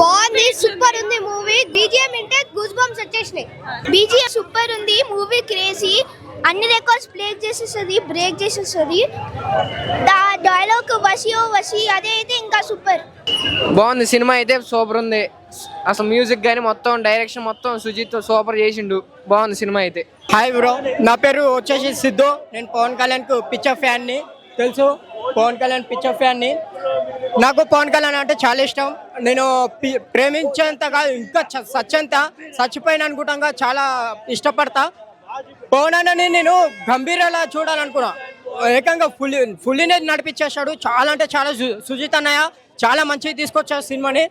బాగుంది సూపర్ ఉంది movie BGM వింటే గూస్ బంప్స్ వచ్చేసినాయి. బీజిఎం సూపర్ ఉంది మూవీ క్రేజీ అన్ని రికార్డ్స్ బ్రేక్ చేసేస్తుంది బ్రేక్ చేసేస్తుంది. దా డైలాగ్ వసియో వసి అదే అయితే ఇంకా సూపర్ బాగుంది సినిమా అయితే సూపర్ ఉంది. అసలు మ్యూజిక్ కానీ మొత్తం డైరెక్షన్ మొత్తం సుజిత్ సూపర్ చేసిండు. బాగుంది సినిమా అయితే. హాయ్ బ్రో నా పేరు వచ్చేసి సిద్ధు. నేను పవన్ కళ్యాణ్కు పిక్చర్ ఫ్యాన్ని తెలుసు. పవన్ కళ్యాణ్ పిక్చర్ ఫ్యాన్ని. నాకు పవన్ కళ్యాణ్ అంటే చాలా ఇష్టం. నేను ప్రేమించేంత కాదు ఇంకా చ- చచ్చిపోయిన అనుకుంటాగా చాలా ఇష్టపడతా. పవన్ అన్నని నేను గంభీరలా చూడాలనుకున్నా. ఏకంగా ఫుల్ ఫుల్లీనే నడిపించేశాడు. చాలా అంటే చాలా సు- సుజిత్ అన్నయ్య చాలా మంచిగా తీసుకొచ్చాడు సినిమాని.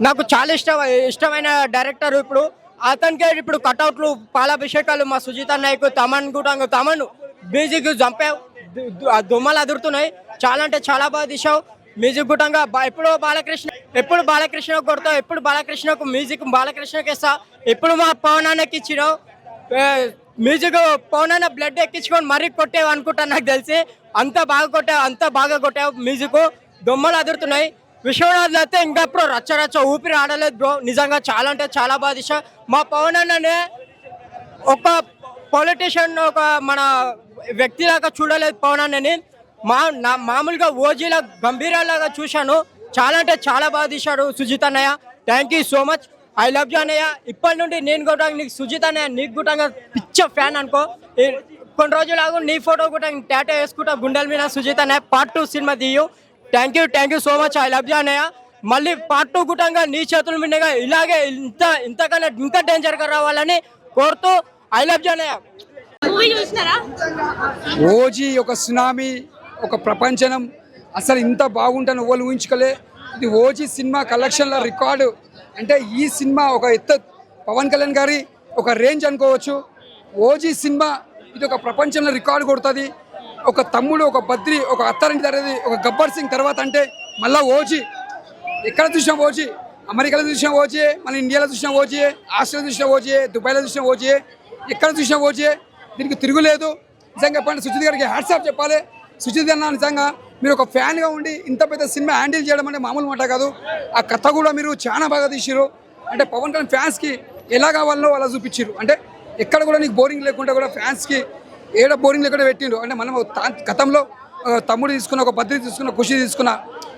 నాకు చాలా ఇష్టం ఇష్టమైన డైరెక్టర్ ఇప్పుడు. అతనికే ఇప్పుడు కటౌట్లు పాలాభిషేకాలు మా సుజిత్ అన్నయ్యకు తమన్ కూడా తమన్ బీజీకి చంపావు. దుమ్మలు అదురుతున్నాయి. చాలా అంటే చాలా బాగా తీసావు మ్యూజిక్ గుట్టంగా ఎప్పుడు బాలకృష్ణ ఎప్పుడు బాలకృష్ణ కొడతావు? ఎప్పుడు బాలకృష్ణకు మ్యూజిక్ బాలకృష్ణకి ఇస్తా ఎప్పుడు మా పవనాన్నకి ఇచ్చినావు మ్యూజిక్ పవనాన్న బ్లడ్ ఎక్కించుకొని మరీ కొట్టేవు అనుకుంటా నాకు తెలిసి. అంత బాగా కొట్టావు అంత బాగా కొట్టావు మ్యూజిక్. దొమ్మలు అదురుతున్నాయి. విశ్వనాథ్ అయితే ఇంకా ఇప్పుడు రచ్చ రచ్చ ఊపిరి ఆడలేదు బ్రో. నిజంగా చాలా అంటే చాలా బాగా మా పవన్ అన్ననే ఒక పొలిటీషియన్ ఒక మన వ్యక్తిలాగా చూడలేదు పవన్ అన్నని. మా నా మామూలుగా ఓజీలా గంభీరాలాగా చూశాను. చాలా అంటే చాలా బాగా తీశాడు సుజిత్ అన్నయ్య. Thank you so much I love you అన్నయ్య. ఇప్పటి నుండి నేను కూడా నీకు సుజిత్ అన్నయ్య నీకు కూడా పిచ్చ ఫ్యాన్ అనుకో. కొన్ని రోజులాగా నీ ఫోటో కూడా టాటా వేసుకుంటా గుండెల మీద సుజిత్ అన్నయ్య. పార్ట్ టూ సినిమా తీయు. Thank you thank you so much I love you అన్నయ్య. మళ్ళీ పార్ట్ టూ గుటంగా నీ చేతుల మీదుగా ఇలాగే ఇంత ఇంతకన్నా ఇంకా డేంజర్గా రావాలని కోరుతూ ఐ లవ్ యూ అన్నయ్య. మూవీ చూసినారా? ఓజీ ఒక సునామీ ఒక ప్రపంచనం అసలు ఇంత బాగుంటాను ఎవరు ఊహించుకోలే. ఇది ఓజీ సినిమా కలెక్షన్ల రికార్డు అంటే ఈ సినిమా ఒక ఎత్త పవన్ కళ్యాణ్ గారి ఒక రేంజ్ అనుకోవచ్చు. ఓజీ సినిమా ఇది ఒక ప్రపంచంలో రికార్డు కొడుతుంది. ఒక తమ్ముడు ఒక బద్రి ఒక అత్తారింటి తరది ఒక గబ్బర్ సింగ్ తర్వాత అంటే మళ్ళా ఓజీ ఎక్కడ చూసినా ఓజీ అమెరికాలో చూసిన ఓజీ మన ఇండియాలో చూసిన ఓజీ ఆస్ట్రేలియా చూసిన ఓజీ దుబాయ్లో చూసిన ఓజీ ఎక్కడ చూసినా వచ్చే దీనికి తిరుగులేదు. నిజంగా చెప్పండి సుజిత్ గారికి హ్యాట్సాప్ చెప్పాలి. సుజిత్ అన్న నిజంగా మీరు ఒక ఫ్యాన్గా ఉండి ఇంత పెద్ద సినిమా హ్యాండిల్ చేయడం అంటే మామూలు మాట కాదు. ఆ కథ కూడా మీరు చాలా బాగా తీసిరు అంటే పవన్ కళ్యాణ్ ఫ్యాన్స్కి ఎలా కావాలో అలా చూపించారు అంటే ఎక్కడ కూడా నీకు బోరింగ్ లేకుండా కూడా ఫ్యాన్స్కి ఏడ బోరింగ్ లేకుండా పెట్టిండ్రు. అంటే మనం గతంలో తమ్ముడు తీసుకున్న ఒక భద్రి తీసుకున్న ఖుషి తీసుకున్న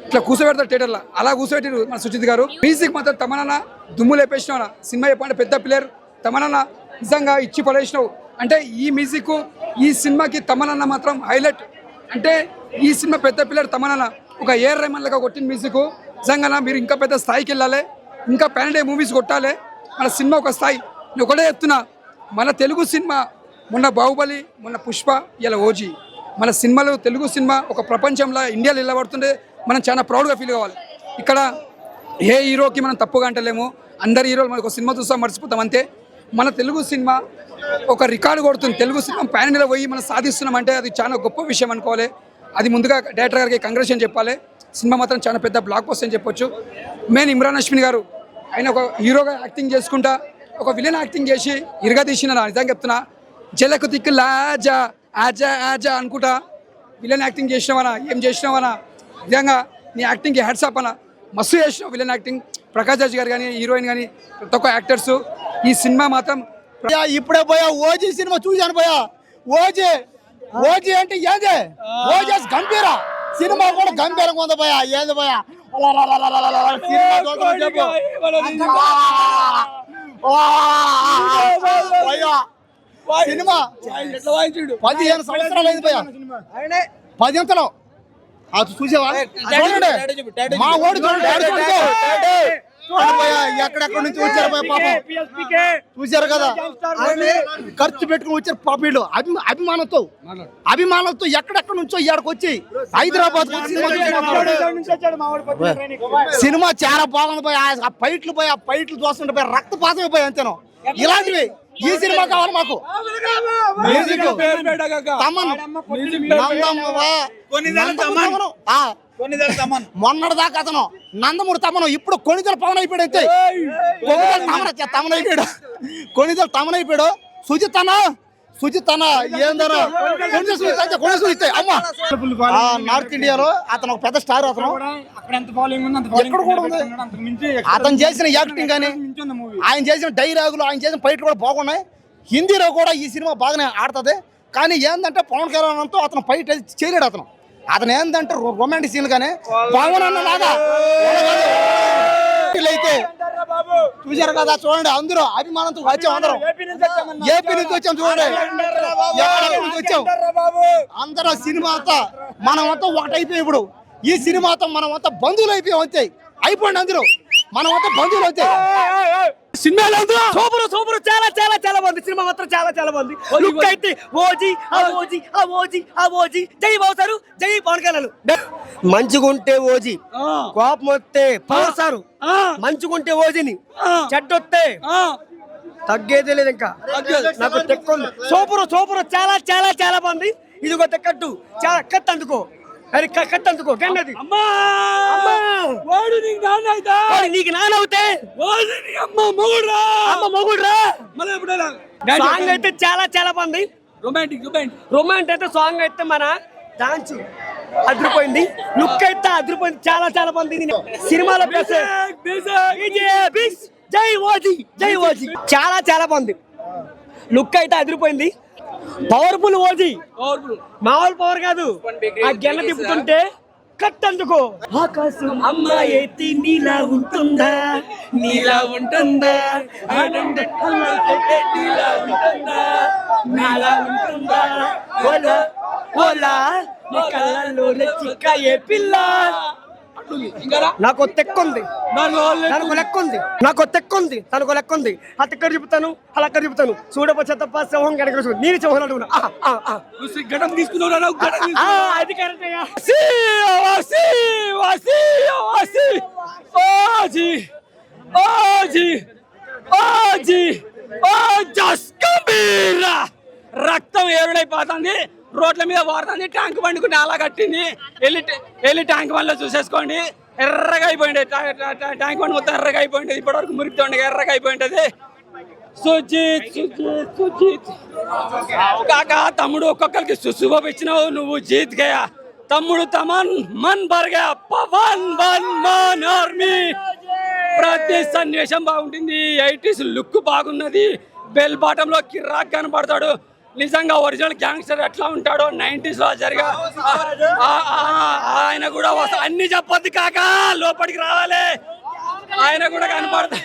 ఇట్లా కూర్చోబెడతారు థియేటర్లో. అలా కూర్చోబెట్టిరు మన సుచిత్ గారు. మ్యూజిక్ మాత్రం తమనన్న దుమ్ము లేపేసిన సినిమా చెప్పండి పెద్ద ప్లేయర్ తమనన్న నిజంగా ఇచ్చి పడేసినావు. అంటే ఈ మ్యూజిక్ ఈ సినిమాకి తమనన్న మాత్రం హైలైట్. అంటే ఈ సినిమా పెద్ద పిల్లడు తమనన్న ఒక ఏఆర్ రెహమాన్ కొట్టిన మ్యూజిక్. నిజంగా మీరు ఇంకా పెద్ద స్థాయికి వెళ్ళాలి. ఇంకా పెనడే మూవీస్ కొట్టాలి. మన సినిమా ఒక స్థాయి. నేను ఒకటే చెప్తున్నా మన తెలుగు సినిమా మొన్న బాహుబలి మొన్న పుష్ప ఇలా ఓజీ. మన సినిమాలు తెలుగు సినిమా ఒక ప్రపంచంలో ఇండియాలో నిలబడుతుంటే మనం చాలా ప్రౌడ్గా ఫీల్ కావాలి. ఇక్కడ ఏ హీరోకి మనం తప్పుగా అంటలేము. అందరి హీరోలు మనకు ఒక సినిమా చూస్తాం మర్చిపోతాం అంతే. మన తెలుగు సినిమా ఒక రికార్డు కొడుతుంది. తెలుగు సినిమా ప్యాన్ పోయి మనం సాధిస్తున్నాం అంటే అది చాలా గొప్ప విషయం అనుకోవాలి. అది ముందుగా డైరెక్టర్ గారికి కంగ్రెషన్ చెప్పాలి. సినిమా మాత్రం చాలా పెద్ద బ్లాక్ పోస్ట్ అని చెప్పొచ్చు. మెయిన్ ఇమ్రాన్ అష్మిన్ గారు ఆయన ఒక హీరోగా యాక్టింగ్ చేసుకుంటా ఒక విలన్ యాక్టింగ్ చేసి ఇరగా తీసిన నిజంగా చెప్తున్నా. జలకు తిక్కు లాజా ఆజా ఆజా అనుకుంటా. విలన్ యాక్టింగ్ చేసినావనా ఏం చేసినావనా? నిజంగా నీ యాక్టింగ్కి హ్యాట్స్ అప్ అన్న. మస్తు చేసినావు విలన్ యాక్టింగ్ ప్రకాష్ రాజ్ గారు కానీ హీరోయిన్ కానీ ప్రతి ఒక్క యాక్టర్స్ ఈ సినిమా మాత్రం ఇప్పుడే పోయా ఓజీ సినిమా చూశాను పోయా. ఓజీ ఓజీ అంటే ఏంది? ఓజీ గంభీర. సినిమా కూడా గంభీరంగా ఉంది పోయా. ఏంది పోయా? సినిమా పదిహేను సంవత్సరాలు అయింది పోయా. పదింతలో అది చూసావా? మా ఓడి చూడండి ఎక్కడెక్కడ నుంచి వచ్చారు పోయా పాపం? చూశారు కదా? ఖర్చు పెట్టుకుని వచ్చారు పాప వీళ్ళు. అభి అభిమానంతో. అభిమానంతో ఎక్కడెక్కడ నుంచో ఇక్కడికి వచ్చి హైదరాబాద్ సినిమా చాలా బాగుంది పోయి ఆ ఫైట్లు పోయి ఆ ఫైట్లు చూస్తుంటే పోయి రక్తపాతం పోయి అంతేను. ఇలాంటివి ఈ సినిమా కావాలి మాకు. మ్యూజిక్ తమన్. నందమ్మ నందమూరి. తమన్. ఆ. మొన్నటి దాకా అతను. నందమూరి తమను ఇప్పుడు కొనిదల పవన్ అయిపోయాడు అంతే కొనిదల తమన తమన్ అయిపోయాడు కొనిదల తమన్ అయిపోయాడు సుజిత్ అన్న సుజిత్ అన్న ఏందన్నా? కొంచెం సుజిత్ అయితే సుజిత్. అమ్మ! నార్త్ ఇండియాలో అతను ఒక పెద్ద స్టార్ అతను. ఎక్కడ కూడా ఉంది. అతను చేసిన యాక్టింగ్ కానీ ఆయన చేసిన డైలాగులు ఆయన చేసిన ఫైట్లు కూడా బాగున్నాయి. హిందీలో కూడా ఈ సినిమా బాగానే ఆడుతుంది. కానీ ఏంటంటే పవన్ కళ్యాణ్తో అతను ఫైట్ చేయలేడు అతను. అతను ఏంటంటే రొమాంటిక్ సీన్ కానీ పవన్ అన్న లాగా అయితే చూశారు కదా చూడండి అందరూ అభిమానంతో వచ్చాం అందరం. ఏపీ నుంచి వచ్చాం చూడండి. వచ్చాం అందరూ సినిమా అంతా మనం అంతా ఒకటైపోయి ఇప్పుడు. ఈ సినిమాతో మనం అంతా బంధువులు అయిపోయాం అంతే. అయిపోయింది అందరూ. మనం అంతా. బంధువులు అవుతాయి సూపర్ సూపర్. చాలా చాలా చాలా బాగుంది. సినిమా మాత్రం చాలా చాలా బాగుంది. లుక్ అయితే ఓజీ ఆ ఓజీ ఆ ఓజీ ఆ ఓజీ. జై బావుసారు జై పవన్ కళ్యాణ్. మంచిగుంటే ఓజీ కోపం వస్తే పవర్ సారు. మంచిగుంటే ఓజీని చెడ్డొస్తే తగ్గేదే లేదు ఇంకా. నాకు తెక్కుంది. Super super. చాలా చాలా చాలా బాగుంది. ఇదిగో తెక్కట్టు. చాలా కట్ అందుకో. అది క- కట్ అందుకో గన్నది వాడు నీకు నాన్న అవుతా నీకు నాన్న అవుతే? అమ్మ మొగుడురా! అమ్మ మొగుడురా? సాంగ్ అయితే చాలా చాలా బాగుంది. రొమాంటిక్ రొమాంటిక్ రొమాంటిక్ అయితే సాంగ్ అయితే మన డాన్స్ అదిరిపోయింది. లుక్ అయితే అదిరిపోయింది. చాలా చాలా బాగుంది. సినిమాలో జై ఓజీ జై ఓజీ. చాలా చాలా బాగుంది. లుక్ అయితే అదిరిపోయింది. Powerful OG. మామూలు పవర్ కాదు. ఆ గెల్ల తిప్పుతుంటే కట్ అందుకో ఆకాశం అమ్మాయి అయితే నీలా ఉంటుందా? నీలా ఉంటుందా? నీలా ఉంటుందా? నాలా ఉంటుందా? ఓలా ఓలా. నీ కళ్ళల్లో చిక్కాయే పిల్ల. నాకు తెక్క ఉంది తనకు లెక్క ఉంది నాకు తెక్క ఉంది తనకు లెక్క ఉంది ఆ తెక్క చెబుతాను అలా అక్కడ చెబుతాను చూడపచ్చ తప్ప సింహం చూడు నేను సింహం కరెక్ట్ రక్తం ఏరుడైపోతుంది. రోడ్ల మీద వాడుతుంది ట్యాంక్ బండికి అలా కట్టింది. వెళ్ళి వెళ్ళి ట్యాంక్ బండ్లో చూసేసుకోండి. ఎర్రగా అయిపోయింది ట్యాంక్ బండి మొత్తం ఎర్రగా అయిపోయింది. ఇప్పటివరకు మురికి ఉండగా ఎర్రగా అయిపోయింటది. సుజిత్ సుజిత్ సుజిత్. కాక తమ్ముడు ఒక్కొక్కరికి సుశుభ ఇచ్చినావు నువ్వు జీత్ గయా. తమ్ముడు తమన్ మన్ బర్గా పవన్ వన్ మన్ ఆర్మీ. ప్రతి సన్నివేశం బాగుంటుంది. ఎయిటీస్ లుక్ బాగున్నది. బెల్ బాటంలో కిర్రాక్ కనపడతాడు నిజంగా ఒరిజినల్ గ్యాంగ్స్టర్ ఎట్లా ఉంటాడో నైన్టీస్లో జరిగా ఆయన కూడా వస్తా అన్ని చెప్పొద్దు కాక లోపలికి రావాలి. ఆయన కూడా కనపడతా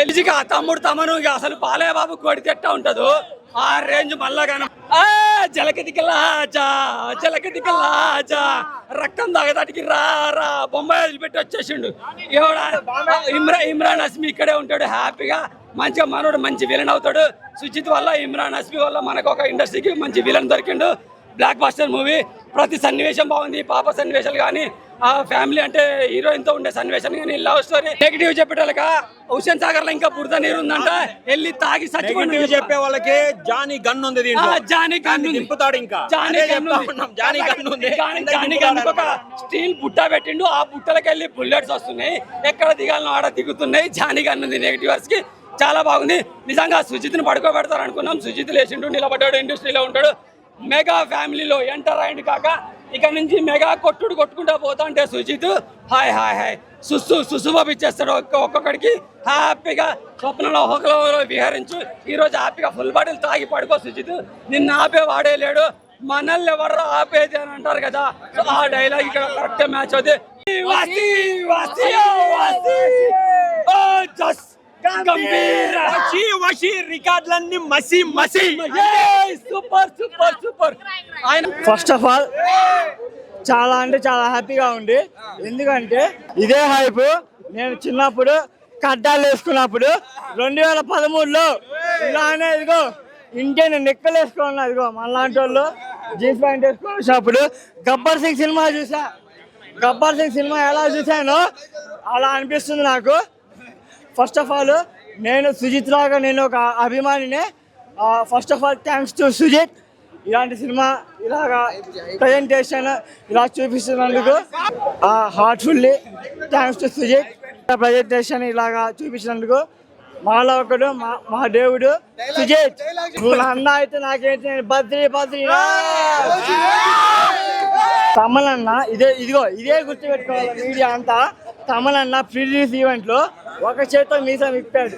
ఎలిజిగా తమ్ముడు తమను అసలు పాలే కొడితే ఎట్టా ఉంటుందో. ఆ రేంజ్ మళ్ళా కన జలకదికలాచా జలకదికలాచా రక్తం తాగదాటికి రా రా. బొంబాయి వదిలిపెట్టి వచ్చేసిండు. ఎవడా? ఇమ్రా ఇమ్రాన్ హస్మి ఇక్కడే ఉంటాడు హ్యాపీగా. మంచిగా మనోడు మంచి విలన్ అవుతాడు. సుజిత్ వల్ల ఇమ్రాన్ హస్మి వల్ల మనకు ఒక ఇండస్ట్రీకి మంచి విలన్ దొరికిండు. బ్లాక్ బాస్టర్ మూవీ ప్రతి సన్నివేశం బాగుంది. పాప సన్నివేశాలు కానీ ఆ ఫ్యామిలీ అంటే హీరోయిన్తో ఉండే సన్నివేశం కానీ లవ్ స్టోరీ నెగిటివ్ చెప్పేటాలక హుసేన్ సాగర్లో ఇంకా బురద నీరు ఉందంట. వెళ్ళి తాగి చచ్చిపోయింది చెప్పే వాళ్ళకి జానీ గన్ ఉంది జానీ గన్ ఉంది. దింపుతాడు ఇంకా. జానీ గన్ జానీ గన్ ఉంది. జానీ జానీ గన్ ఒక స్టీల్ బుట్ట పెట్టిండు. ఆ బుట్టలకి వెళ్ళి బుల్లెట్స్ వస్తున్నాయి. ఎక్కడ దిగాలనో ఆడ దిగుతున్నాయి. జానీ గన్ ఉంది నెగిటివర్స్కి చాలా బాగుంది. నిజంగా సుజిత్ని పడుకోబెడతారు అనుకున్నాం. సుజిత్ లేచిండు నిలబడ్డాడు ఇండస్ట్రీలో ఉంటాడు. మెగా ఫ్యామిలీలో ఎంటర్ అయింది కాక ఇక నుంచి మెగా కొట్టుడు కొట్టుకుంటా పోతా అంటే సుజిత్ హాయ్ హాయ్ హాయ్. సుస్సు సుసుబాబు ఇచ్చేస్తాడు ఒక్క ఒక్కొక్కడికి. హ్యాపీగా స్వప్నంలో ఒకలో విహరించు. ఈ రోజు హ్యాపీగా ఫుల్ బాటిల్ తాగి పడుకో సుజిత్. నిన్ను ఆపే వాడే లేడు. మనల్ని ఎవరు ఆపేది అని అంటారు కదా. సో ఆ డైలాగ్ ఇక్కడ కరెక్ట్ మ్యాచ్ అవుతుంది. గంభీర. రికార్డులన్నీ మసి మసి. Super super super. ఆయన ఫస్ట్ ఆఫ్ ఆల్ చాలా అంటే చాలా హ్యాపీగా ఉంది ఎందుకంటే ఇదే హైప్ నేను చిన్నప్పుడు కడ్డాలు వేసుకున్నప్పుడు రెండు వేల పదమూడులో ఇలానే ఇదిగో ఇంటే నేను నెక్కలు వేసుకున్నా ఇదిగో మనలాంటి వాళ్ళు జీన్స్ ప్యాంట్ వేసుకొని వచ్చినప్పుడు గబ్బర్ సింగ్ సినిమా చూసా. గబ్బర్ సింగ్ సినిమా ఎలా చూసానో అలా అనిపిస్తుంది నాకు. ఫస్ట్ ఆఫ్ ఆల్ నేను సుజిత్ లాగా నేను ఒక అభిమానినే. First of all thanks to Sujeeth. ఇలాంటి సినిమా ఇలాగా ప్రజెంటేషన్ ఇలా చూపిస్తున్నందుకు heartfully thanks to Sujeeth. Presentation ఇలాగా చూపించినందుకు మాలో ఒకడు మా మా దేవుడు సుజిత్. నువ్వు అన్న అయితే నాకైతే నేను బద్రి బద్రి. ఇదే ఇదిగో ఇదే గుర్తు పెట్టుకోవాలి మీడియా అంతా. తమన్ అన్న ప్రిలీజ్ ఈవెంట్లో ఒక చేతితో మీసం విప్పాడు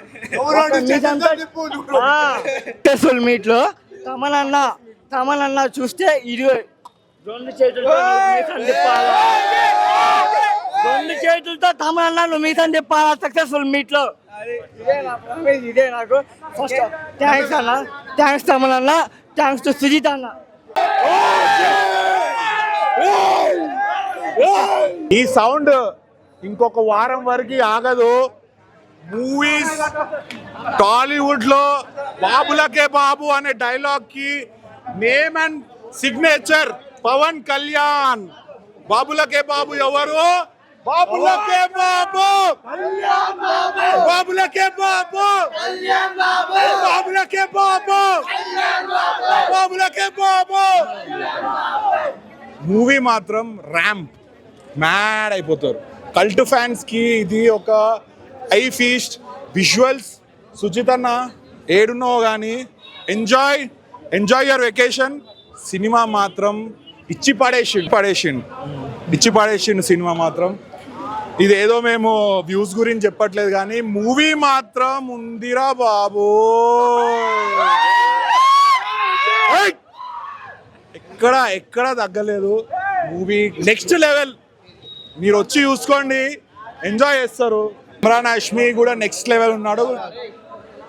సక్సెస్ఫుల్ మీట్లో తమన్ అన్న తమన్ అన్న చూస్తే ఇదిగో రెండు చేతులతో మీసం తిప్పాలా రెండు చేతులతో తమన్ అన్న నువ్వు మీసం తిప్పాలా సక్సెస్ఫుల్ మీట్లో ఇదే నా ఇదే నాకు. ఫస్ట్ థ్యాంక్స్ అన్న. థ్యాంక్స్ తమన్ అన్న థ్యాంక్స్ టు సుజిత్ అన్న. ఈ సౌండ్ ఇంకొక వారం వరకు ఆగదు. మూవీస్ టాలీవుడ్లో బాబులకే బాబు అనే డైలాగ్కి name and signature Pawan Kalyan. బాబులకే బాబు ఎవరు? బాబులకే బాబు! బాబులకే బాబు! బాబులకే బాబు! బాబులకే బాబు! మూవీ మాత్రం ర్యాంప్ మ్యాడ్ అయిపోతారు. కల్ట్ ఫ్యాన్స్కి ఇది ఒక ఐ ఫీస్ట్. విజువల్స్ సుచితన్న ఏడున్నో కానీ ఎంజాయ్ ఎంజాయ్ యువర్ వెకేషన్. సినిమా మాత్రం ఇచ్చి పడేసిండు పడేసిండు ఇచ్చి పడేసిండు సినిమా మాత్రం. ఇది ఏదో మేము వ్యూస్ గురించి చెప్పట్లేదు కానీ మూవీ మాత్రం ఉందిరా బాబు. ఎక్కడ ఎక్కడ తగ్గలేదు. Movie next level. మీరు వచ్చి చూసుకోండి. ఎంజాయ్ చేస్తారు. ఇమ్రాన్ హాష్మి కూడా నెక్స్ట్ లెవెల్ ఉన్నాడు.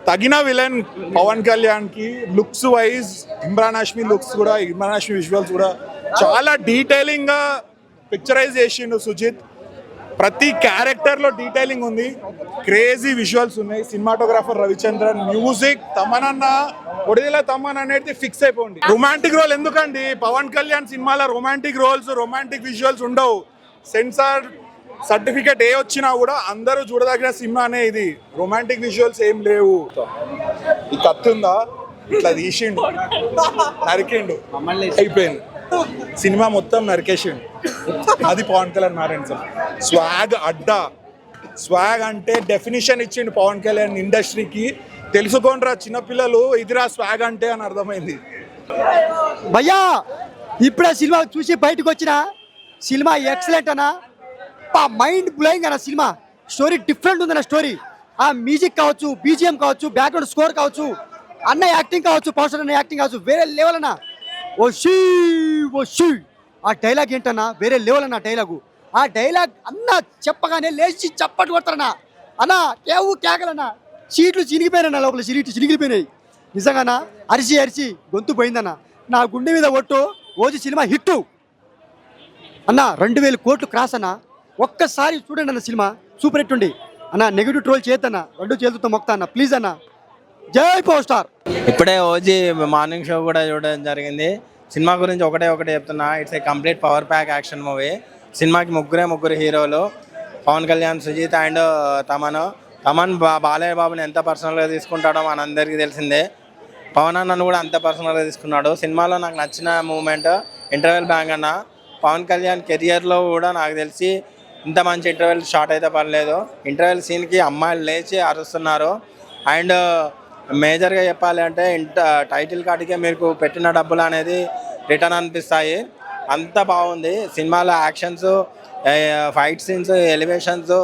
తగిన విలన్ పవన్ కళ్యాణ్కి looks wise Emraan Hashmi looks కూడా ఇమ్రాన్ హాష్మి విజువల్స్ కూడా చాలా డీటెయిలింగ్గా పిక్చరైజ్ చేసిండు సుజిత్. ప్రతి క్యారెక్టర్లో డీటెయిలింగ్ ఉంది. క్రేజీ విజువల్స్ ఉన్నాయి. సినిమాటోగ్రాఫర్ రవిచంద్రన్ మ్యూజిక్ తమనన్న ఒడిదల తమన్ అనేది ఫిక్స్ అయిపోండి. రొమాంటిక్ రోల్ ఎందుకండి? పవన్ కళ్యాణ్ సినిమాలో రొమాంటిక్ రోల్స్ రొమాంటిక్ విజువల్స్ ఉండవు. సెన్సార్ సర్టిఫికేట్ ఏ వచ్చినా కూడా అందరూ చూడదగిన సినిమానే ఇది. రొమాంటిక్ విజువల్స్ ఏం లేవు. ఈ కత్తి ఉందా? ఇట్లా తీసిండు. నరికిండు. అయిపోయింది. సినిమా మొత్తం నరికేసిండు. అది పవన్ కళ్యాణ్ నారాయణ సార్. స్వాగ్ అడ్డా. స్వాగ్ అంటే డెఫినిషన్ ఇచ్చిండు పవన్ కళ్యాణ్ ఇండస్ట్రీకి తెలుసుకోండిరా చిన్నపిల్లలు ఇదిరా స్వాగ్ అంటే అని అర్థమైంది. భయ్యా ఇప్పుడే సినిమా చూసి బయటకు వచ్చినా? సినిమా ఎక్సలెంట్ అన్న. పా మైండ్ బ్లోయింగ్ అన్న సినిమా. స్టోరీ డిఫరెంట్ ఉందన్న స్టోరీ ఆ మ్యూజిక్ కావచ్చు బీజిఎం కావచ్చు బ్యాక్గ్రౌండ్ స్కోర్ కావచ్చు అన్న యాక్టింగ్ కావచ్చు పవన్ అన్న యాక్టింగ్ కావచ్చు వేరే లెవెల్ అన్న. ఓ షీ ఓ షీ. ఆ డైలాగ్ ఏంటన్నా? వేరే లెవెల్ అన్న డైలాగు ఆ డైలాగ్ అన్న చెప్పగానే లేచి చప్పట్లు కొడతారన్నా. అన్న కేవు కేకలన్నా. సీట్లు చినిగిపోయినా లోపల సీట్లు చినిగిపోయినాయి. నిజంగానా అరిచి అరిచి గొంతు పోయిందన్న. నా గుండె మీద ఒట్టు ఓజీ సినిమా హిట్టు. అన్న రెండు వేల కోట్లు క్రాస్ అన్న ఒక్కసారి చూడండి అన్న సినిమా సూపర్ హిట్ ఉండి అన్న నెగిటివ్ ట్రోల్ చేయొద్దన్న రెండు చేతులతో మొక్తా అన్న ప్లీజ్ అన్న. Jai power star. ఇప్పుడే ఓజీ మార్నింగ్ షో కూడా చూడడం జరిగింది. సినిమా గురించి ఒకటే ఒకటే చెప్తున్నా. It's a complete power pack action movie సినిమాకి ముగ్గురే ముగ్గురు హీరోలు. Pawan Kalyan Sujeeth and uh, Thaman. తమన్ బా బాలయ్య బాబుని ఎంత పర్సనల్గా తీసుకుంటాడో మనందరికీ తెలిసిందే. పవన్ అన్నను కూడా అంత పర్సనల్గా తీసుకున్నాడు. సినిమాలో నాకు నచ్చిన మూమెంట్ ఇంటర్వెల్ బ్యాంగ్ అన్న. పవన్ కళ్యాణ్ కెరియర్లో కూడా నాకు తెలిసి ఇంత మంచి ఇంటర్వెల్ షార్ట్ అయితే పర్లేదు ఇంటర్వెల్ సీన్కి అమ్మాయిలు లేచి అరుస్తున్నారు. అండ్ మేజర్గా uh, చెప్పాలి అంటే ఇంట టైటిల్ కార్డుకే మీకు పెట్టిన డబ్బులు అనేది రిటర్న్ అనిపిస్తాయి. అంత బాగుంది. సినిమాలో actions fight scenes elevations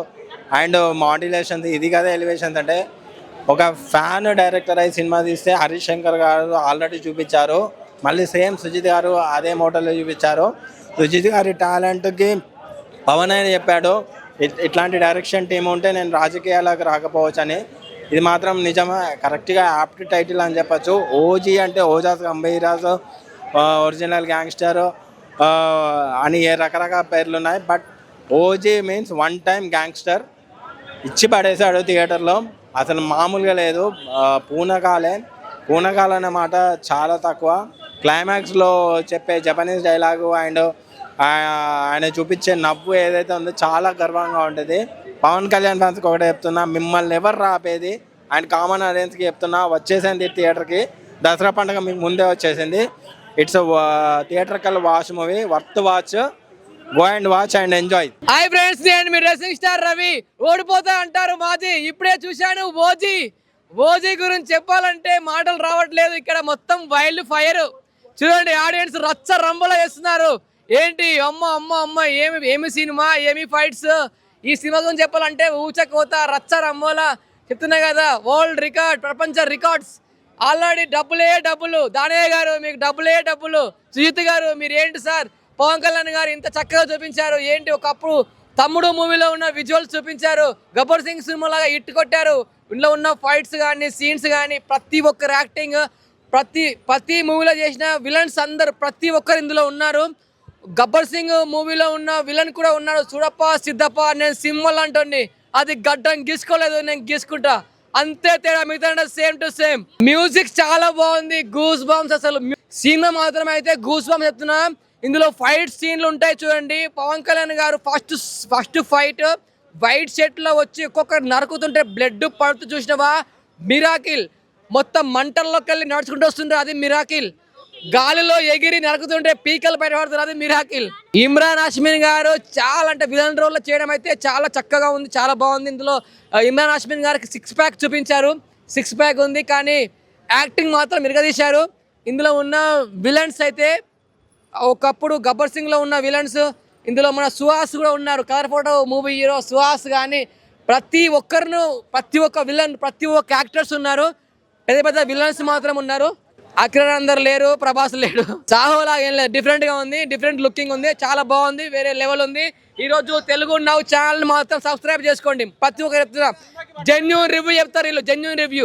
and modulations ఇది కదా ఎలివేషన్స్ అంటే ఒక ఫ్యాన్ డైరెక్టర్ అయి సినిమా తీస్తే హరీష్ శంకర్ గారు ఆల్రెడీ చూపించారు. మళ్ళీ సేమ్ సుజిత్ గారు అదే మోటల్లో చూపించారు. సుజిత్ గారి టాలెంట్కి పవన్ అని చెప్పాడు ఇట్- ఇట్లాంటి డైరెక్షన్ టీం ఉంటే నేను రాజకీయాలకు రాకపోవచ్చు అని ఇది మాత్రం నిజమే? కరెక్ట్గా యాప్ట్ టైటిల్ అని చెప్పచ్చు. ఓజీ అంటే ఓజాస్ గంభీరాజ్ ఒరిజినల్ గ్యాంగ్స్టర్ అని ఏ రకరకాల పేర్లు ఉన్నాయి. But OG means one time gangster. ఇచ్చి పడేశాడు థియేటర్లో. అసలు మామూలుగా లేదు. పూనకాలే. పూనకాలు అనే మాట చాలా తక్కువ. క్లైమాక్స్లో చెప్పే జపనీస్ డైలాగు అండ్ ఆయన చూపించే నవ్వు ఏదైతే ఉందో చాలా గర్వంగా ఉంటుంది. పవన్ కళ్యాణ్ ఫ్యాన్స్కి ఒకటే చెప్తున్నా మిమ్మల్ని ఎవరు రాపేది? అండ్ కామన్ ఆడియన్స్కి చెప్తున్నా వచ్చేసింది థియేటర్కి. దసరా పండుగ మీకు ముందే వచ్చేసింది. It's theatrical watch movie worth watch. Go and watch and enjoy. Hi friends నేను మీ రెసింగ్ స్టార్ రవి. ఓడిపోతా అంటారు మాజీ. ఇప్పుడే చూశాను ఓజీ. ఓజీ గురించి చెప్పాలంటే మాటలు రావట్లేదు. ఇక్కడ మొత్తం వైల్డ్ ఫైర్. చూడండి ఆడియన్స్ రచ్చ రంబలో వేస్తున్నారు. ఏంటి? అమ్మ అమ్మ అమ్మ ఏమి ఏమి సినిమా ఏమి ఫైట్స్? ఈ సినిమా గురించి చెప్పాలంటే ఊచకోత రచ్చ రమ్మోలా చెప్తున్నా కదా. వరల్డ్ రికార్డ్ ప్రపంచ రికార్డ్స్. ఆల్రెడీ డబ్బులే డబ్బులు దానయ్య గారు మీకు డబ్బులే డబ్బులు సుజిత్ గారు మీరు ఏంటి సార్? పవన్ కళ్యాణ్ గారు ఇంత చక్కగా చూపించారు. ఏంటి? ఒకప్పుడు తమ్ముడు మూవీలో ఉన్న విజువల్స్ చూపించారు. గబ్బర్ సింగ్ సినిమా లాగా ఇట్టు కొట్టారు. ఇందులో ఉన్న ఫైట్స్ కానీ సీన్స్ కానీ ప్రతి ఒక్కరు యాక్టింగ్ ప్రతి ప్రతి మూవీలో చేసిన విలన్స్ అందరు ప్రతి ఒక్కరు ఇందులో ఉన్నారు. గబ్బర్ సింగ్ మూవీలో ఉన్న విలన్ కూడా ఉన్నాడు. చూడప్ప సిద్ధప్ప నేను సింహల్ అంటుంది అది గడ్డం గీసుకోలేదు నేను గీసుకుంటా. అంతే తేడా మిగతా సేమ్ టు సేమ్ మ్యూజిక్ చాలా బాగుంది. గూస్ బాంబ్స్ అసలు సినిమా మాత్రం అయితే గూస్ బాంబ్స్ చెప్తున్నా. ఇందులో ఫైట్ సీన్లు ఉంటాయి చూడండి. Pawan Kalyan garu first first fight white షర్ట్లో వచ్చి ఒక్కొక్కరు నరుకుతుంటే బ్లడ్ పడుతూ చూసినవా? మిరాకిల్ మొత్తం మంటల్లోకి వెళ్ళి నడుచుకుంటూ వస్తుంటారు అది మిరాకిల్ గాలిలో ఎగిరి నరుకుతుంటే పీకలు బయటపడుతున్నది మిరాకిల్. ఇమ్రాన్ హాష్మిన్ గారు చాలా అంటే విలన్ రోల్ చేయడం అయితే చాలా చక్కగా ఉంది చాలా బాగుంది. ఇందులో ఇమ్రాన్ హాష్మిన్ గారికి సిక్స్ ప్యాక్ చూపించారు. సిక్స్ ప్యాక్ ఉంది కానీ యాక్టింగ్ మాత్రం మిరగదీశారు ఇందులో ఉన్న విలన్స్ అయితే ఒకప్పుడు గబ్బర్ సింగ్లో ఉన్న విలన్స్ ఇందులో మన సుహాస్ కూడా ఉన్నారు. Colour photo movie hero Suhas కానీ ప్రతి ఒక్కరిను ప్రతి ఒక్క విలన్ ప్రతి ఒక్క యాక్టర్స్ ఉన్నారు. పెద్ద పెద్ద విలన్స్ మాత్రం ఉన్నారు. అక్రర్ అందరు లేరు ప్రభాస్ లేడు. సాహోలా ఏం లేదు. డిఫరెంట్గా ఉంది డిఫరెంట్ లుకింగ్ ఉంది చాలా బాగుంది వేరే లెవెల్ ఉంది. ఈ రోజు తెలుగు నవ్ ఛానల్ మాత్రం సబ్స్క్రైబ్ చేసుకోండి. ప్రతి ఒక్కరు చెప్తున్నా జెన్యున్ రివ్యూ చెప్తారు వీళ్ళు జెన్యున్ రివ్యూ